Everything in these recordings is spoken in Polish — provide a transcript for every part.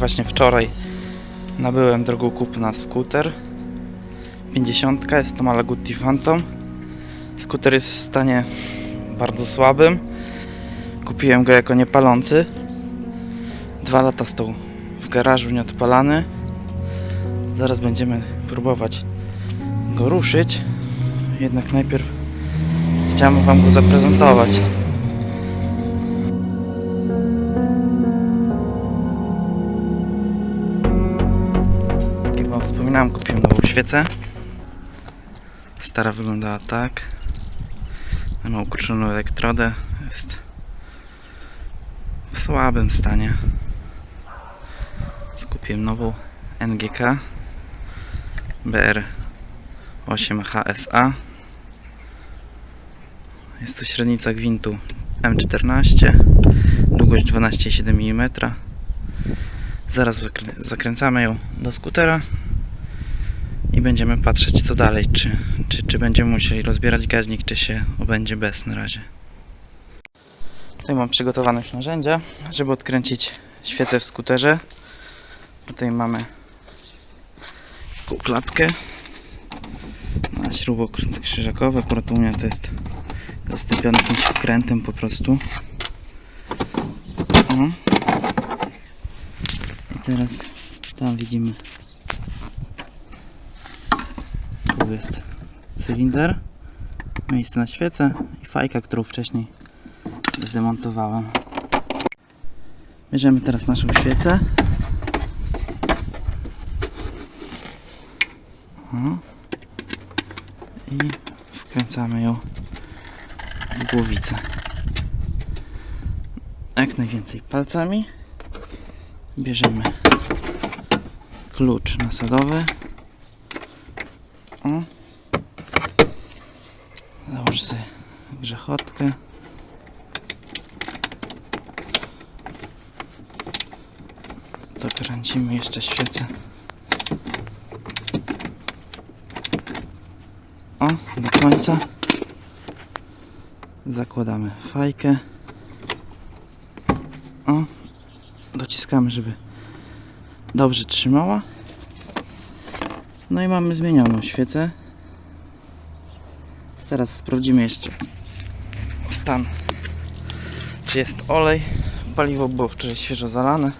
właśnie wczoraj nabyłem drogą kupna skuter. 50 jest to Malaguti Phantom. Skuter jest w stanie bardzo słabym. Kupiłem go jako niepalący. Dwa lata stał w garażu nieodpalany. Zaraz będziemy próbować go ruszyć. Jednak najpierw chciałem wam go zaprezentować świecę. Stara wyglądała tak. Ma ukruszoną elektrodę. Jest w słabym stanie. Skupiłem nową NGK BR8 HSA. Jest to średnica gwintu M14, długość 12,7 mm. Zaraz zakręcamy ją do skutera i będziemy patrzeć co dalej, czy, czy, czy będziemy musieli rozbierać gaźnik, czy się obędzie bez na razie. Tutaj mam przygotowane już narzędzia, żeby odkręcić świecę w skuterze. Tutaj mamy klapkę na śrubokręt krzyżakowy, akurat u mnie to jest zastąpione jakimś wkrętem po prostu. O. I teraz tam widzimy tu jest cylinder, miejsce na świecę i fajka, którą wcześniej zdemontowałem. Bierzemy teraz naszą świecę. I wkręcamy ją w głowicę. Jak najwięcej palcami bierzemy klucz nasadowy. O. Załóż sobie grzechotkę. Dokręcimy jeszcze świecę. O, do końca. Zakładamy fajkę. O, dociskamy, żeby dobrze trzymała. No i mamy zmienioną świecę. Teraz sprawdzimy jeszcze stan. Czy jest olej? Paliwo było wczoraj świeżo zalane.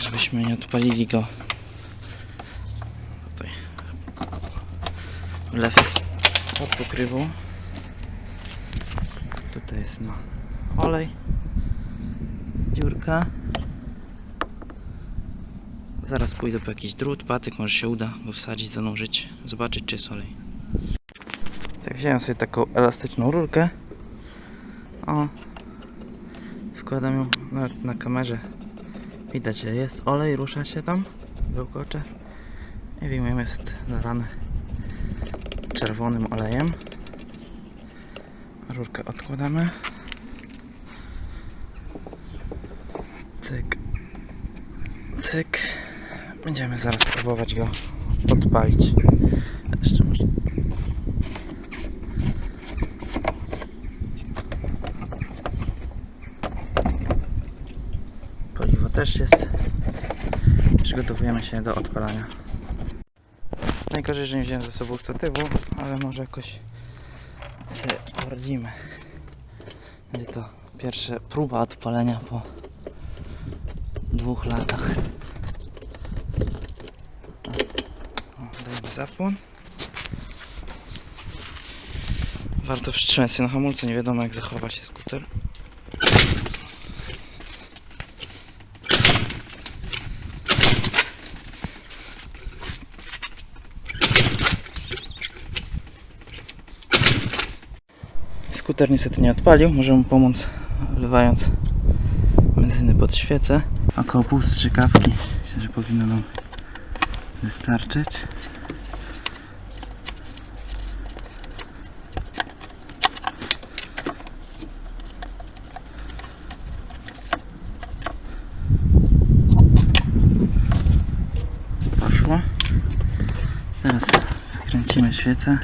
Żebyśmy nie odpalili go. Tutaj. Wlew jest pod pokrywą. Tutaj jest no olej. Dziurka. Zaraz pójdę po jakiś drut, patyk, może się uda go wsadzić, zanurzyć, zobaczyć czy jest olej. Tak, wziąłem sobie taką elastyczną rurkę. O. Wkładam ją na, na kamerze. Widać, że jest olej, rusza się tam, bełkocze. I wyjmujemy, jest zalany czerwonym olejem. Rurkę odkładamy. Cyk. Będziemy zaraz próbować go odpalić. Jeszcze może. Paliwo też jest. Więc przygotowujemy się do odpalania. Najgorzej, że nie wziąłem ze sobą statywu, ale może jakoś sobie poradzimy. Będzie to pierwsza próba odpalenia po dwóch latach. O, Dajemy zapłon. Warto przytrzymać się na hamulcu, nie wiadomo jak zachowa się skuter. Skuter niestety nie odpalił, możemy mu pomóc wlewając benzyny pod świecę. Około pół strzykawki myślę, że powinno nam wystarczyć. Świecę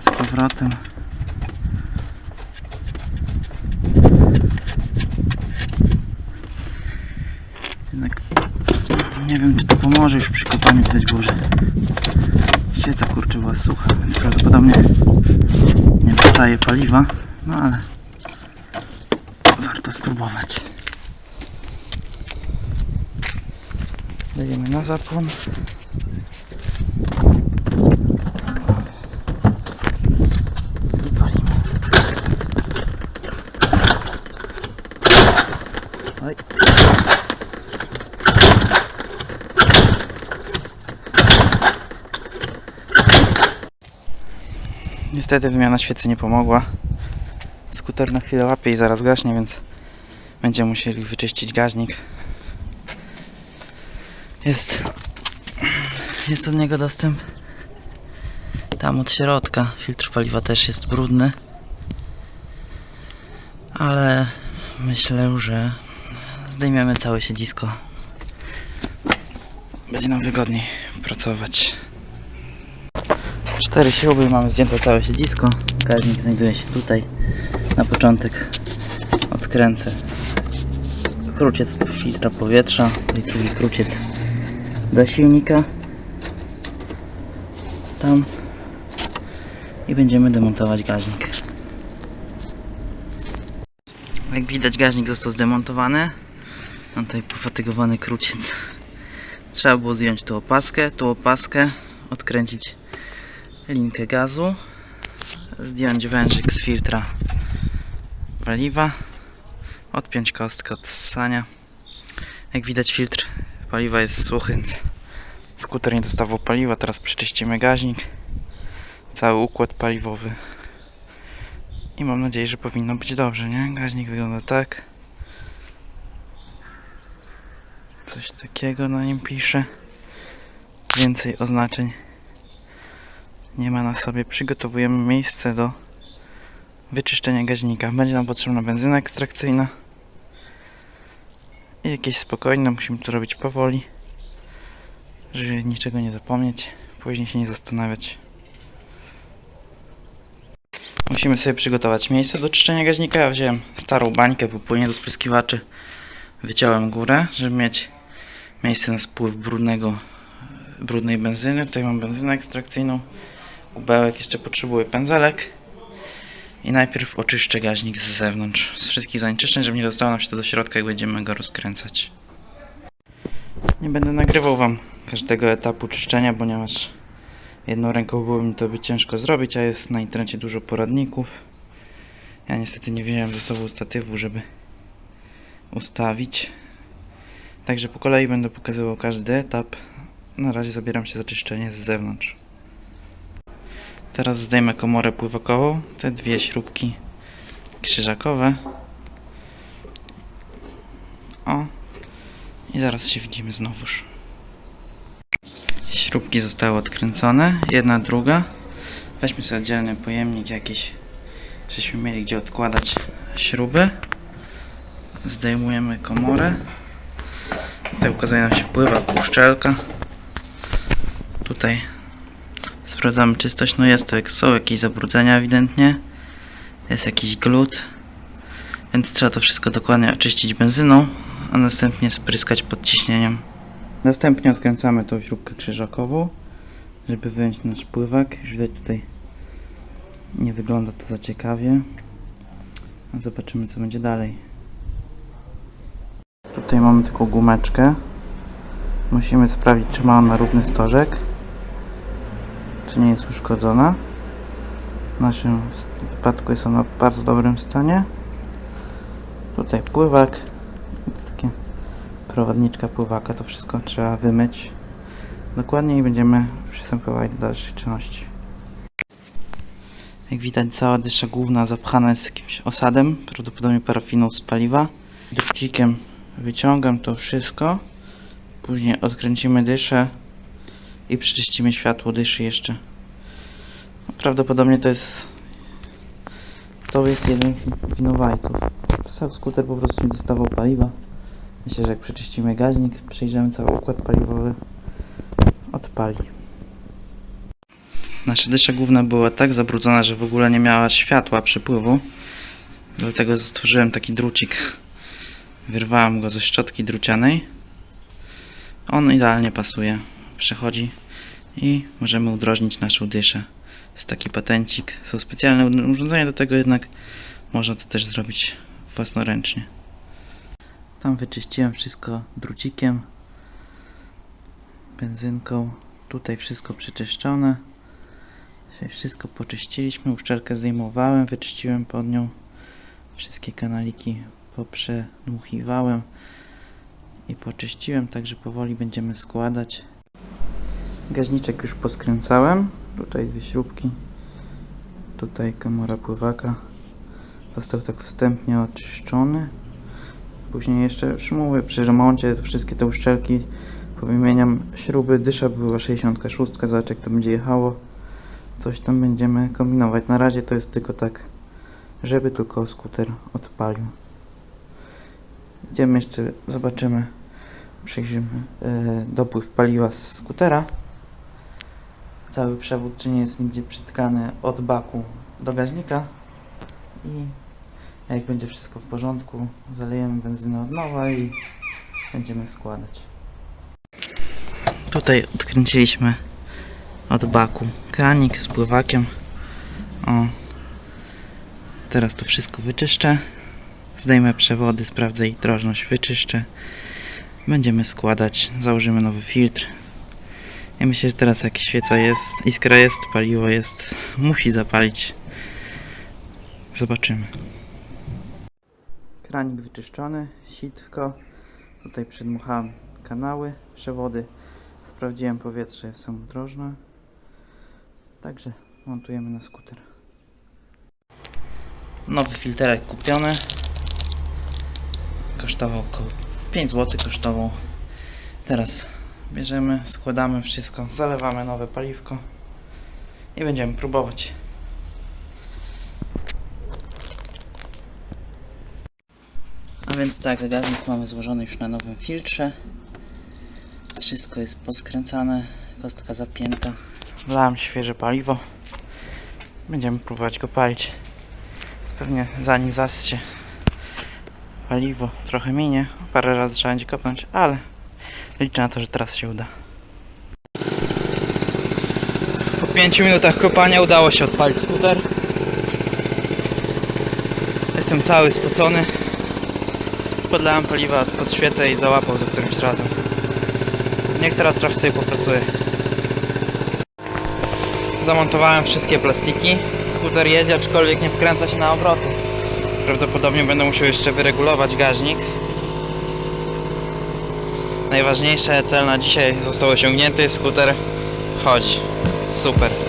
z powrotem. Jednak nie wiem czy to pomoże już przy kopaniu widać było, że świeca kurczę była sucha, więc prawdopodobnie nie dostaje paliwa, no ale warto spróbować. Dajemy na zapłon. Niestety wymiana świecy nie pomogła. Skuter na chwilę łapie i zaraz gaśnie, więc będziemy musieli wyczyścić gaźnik. Jest, jest od niego dostęp tam od środka. Filtr paliwa też jest brudny. Ale myślę, że zdejmiemy całe siedzisko. Będzie nam wygodniej pracować. Cztery śruby mamy zdjęte całe siedzisko. Gaźnik znajduje się tutaj. Na początek odkręcę kruciec od filtra powietrza i drugi kruciec do silnika. Tam. I będziemy demontować gaźnik. Jak widać gaźnik został zdemontowany. Mam tutaj pofatygowany kruciec. Trzeba było zdjąć tu opaskę, tu opaskę, odkręcić linkę gazu, zdjąć wężyk z filtra paliwa, odpiąć kostkę od ssania. Jak widać filtr paliwa jest suchy, więc skuter nie dostawał paliwa. Teraz przeczyścimy gaźnik, cały układ paliwowy i mam nadzieję, że powinno być dobrze, nie? Gaźnik wygląda tak. Coś takiego na nim pisze. Więcej oznaczeń nie ma na sobie. Przygotowujemy miejsce do wyczyszczenia gaźnika. Będzie nam potrzebna benzyna ekstrakcyjna i jakieś spokojne. Musimy to robić powoli, żeby niczego nie zapomnieć, później się nie zastanawiać. Musimy sobie przygotować miejsce do czyszczenia gaźnika. Ja wziąłem starą bańkę po płynie do spryskiwaczy. Wyciąłem górę, żeby mieć miejsce na spływ brudnego, brudnej benzyny. Tutaj mam benzynę ekstrakcyjną. Kubełek jeszcze potrzebuje pędzelek. I najpierw oczyszczę gaźnik z zewnątrz, z wszystkich zanieczyszczeń, żeby nie dostało nam się to do środka, jak będziemy go rozkręcać. Nie będę nagrywał Wam każdego etapu czyszczenia, ponieważ jedną ręką było mi to by ciężko zrobić, a jest na internecie dużo poradników. Ja niestety nie wziąłem ze sobą statywu, żeby ustawić. Także po kolei będę pokazywał każdy etap. Na razie zabieram się za czyszczenie z zewnątrz. Teraz zdejmę komorę pływakową, te dwie śrubki krzyżakowe. O. I zaraz się widzimy znowuż. Śrubki zostały odkręcone, jedna, druga. Weźmy sobie oddzielny pojemnik jakiś, żeśmy mieli gdzie odkładać śruby. Zdejmujemy komorę. Tutaj ukazuje nam się pływak, uszczelka. Tutaj Sprawdzamy czystość. No jest to, jak są jakieś zabrudzenia ewidentnie. Jest jakiś glut. Więc trzeba to wszystko dokładnie oczyścić benzyną, a następnie spryskać pod ciśnieniem. Następnie odkręcamy tą śrubkę krzyżakową, żeby wyjąć nasz pływak. Już widać tutaj nie wygląda to za ciekawie. A Zobaczymy co będzie dalej. Tutaj mamy tylko gumeczkę. Musimy sprawdzić czy ma ona równy stożek czy nie jest uszkodzona. W naszym wypadku jest ona w bardzo dobrym stanie. Tutaj pływak, takie prowadniczka pływaka, to wszystko trzeba wymyć dokładnie i będziemy przystępować do dalszych czynności. Jak widać cała dysza główna zapchana jest jakimś osadem, prawdopodobnie parafiną z paliwa. Dowcikiem wyciągam to wszystko, później odkręcimy dyszę i przyczyścimy światło dyszy jeszcze. Prawdopodobnie to jest to jest jeden z winowajców. Sam skuter po prostu nie dostawał paliwa. Myślę, że jak przeczyścimy gaźnik, przejrzymy cały układ paliwowy, odpali. Nasza dysza główna była tak zabrudzona, że w ogóle nie miała światła przypływu. Dlatego stworzyłem taki drucik. Wyrwałem go ze szczotki drucianej. On idealnie pasuje. Przechodzi i możemy udrożnić naszą dyszę. Jest taki patencik. Są specjalne urządzenia do tego, jednak można to też zrobić własnoręcznie. Tam wyczyściłem wszystko drucikiem, benzynką. Tutaj wszystko przeczyszczone. Wszystko poczyściliśmy. Uszczelkę zdejmowałem, wyczyściłem pod nią. Wszystkie kanaliki poprzedmuchiwałem i poczyściłem, także powoli będziemy składać. Gaźniczek już poskręcałem. Tutaj dwie śrubki. Tutaj kamera pływaka. Został tak wstępnie oczyszczony. Później jeszcze szmuły przy remoncie, wszystkie te uszczelki powymieniam. Śruby, dysza była 66, zobacz jak to będzie jechało. Coś tam będziemy kombinować. Na razie to jest tylko tak, żeby tylko skuter odpalił. Idziemy jeszcze, zobaczymy, przyjrzymy e, dopływ paliwa z skutera. Cały przewód, czy nie jest nigdzie przytkany od baku do gaźnika. I jak będzie wszystko w porządku, zalejemy benzynę od nowa i będziemy składać. Tutaj odkręciliśmy od baku kranik z pływakiem. O. Teraz to wszystko wyczyszczę. Zdejmę przewody, sprawdzę ich drożność, wyczyszczę. Będziemy składać, założymy nowy filtr. Ja myślę, że teraz jak świeca jest, iskra jest, paliwo jest, musi zapalić. Zobaczymy. Kranik wyczyszczony, sitko. Tutaj przedmuchałem kanały, przewody. Sprawdziłem powietrze, są drożne. Także montujemy na skuter. Nowy filterek kupiony. Kosztował około 5 zł kosztował. Teraz bierzemy, składamy wszystko, zalewamy nowe paliwko i będziemy próbować. A więc tak, gaznik mamy złożony już na nowym filtrze. Wszystko jest poskręcane, kostka zapięta. Wlałem świeże paliwo. Będziemy próbować go palić. Więc pewnie zanim zasie paliwo trochę minie. Parę razy trzeba będzie kopnąć, ale liczę na to, że teraz się uda. Po 5 minutach kopania udało się odpalić skuter. Jestem cały spocony. Podlałem paliwa pod świecę i załapał za którymś razem. Niech teraz trochę sobie popracuje. Zamontowałem wszystkie plastiki. Skuter jedzie, aczkolwiek nie wkręca się na obroty. Prawdopodobnie będę musiał jeszcze wyregulować gaźnik. Najważniejsze cel na dzisiaj został osiągnięty. Skuter chodzi. Super.